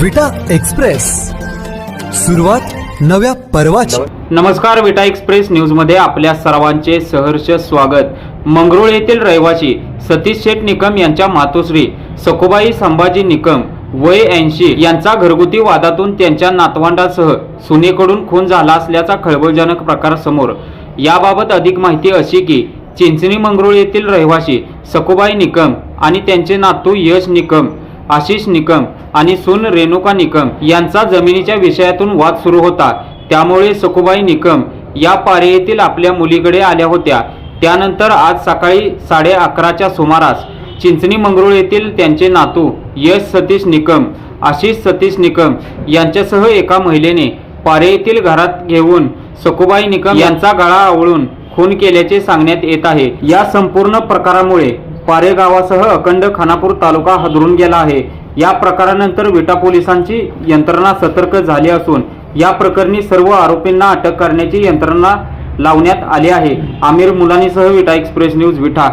विटा एक्सप्रेस. सुरुवात नव्या पर्वाची. नमस्कार विटा एक्सप्रेस न्यूजमध्ये आपल्या सर्वांचे सहर्ष स्वागत. मंगरुळ येथील रहिवासी सतीश शेठ निकम यांच्या मातोश्री सखुबाई संभाजी निकम वय ऐंशी यांचा घरगुती वादातून त्यांच्या नातवंडासह सुनेकडून खून झाला असल्याचा खळबळजनक प्रकार समोर. याबाबत अधिक माहिती अशी की चिंचणी मंगरुळ येथील रहिवासी सखुबाई निकम आणि त्यांचे नातू यश निकम आशिष निकम आणि सून रेणुका निकम यांचा जमिनीच्या विषयातून वाद सुरू होता. त्यामुळे सखुबाई निकम या पारे आपल्या मुलीकडे आल्या होत्या. त्यानंतर आज सकाळी साडे अकराच्या सुमारास चिंचणी मंगरुळ येथील त्यांचे नातू यश सतीश निकम आशिष सतीश निकम यांच्यासह एका महिलेने पारे येथील घरात घेऊन सखुबाई निकम यांचा गळा आवळून खून केल्याचे सांगण्यात येत आहे. या संपूर्ण प्रकारामुळे पारे गावासह अखंड खानापूर तालुका हदरून गेला आहे. या प्रकारानंतर विटा पोलिसांची यंत्रणा सतर्क झाली असून या प्रकरणी सर्व आरोपींना अटक करण्याची यंत्रणा लावण्यात आली आहे. आमिर मुलानीसह विटा एक्सप्रेस न्यूज विठा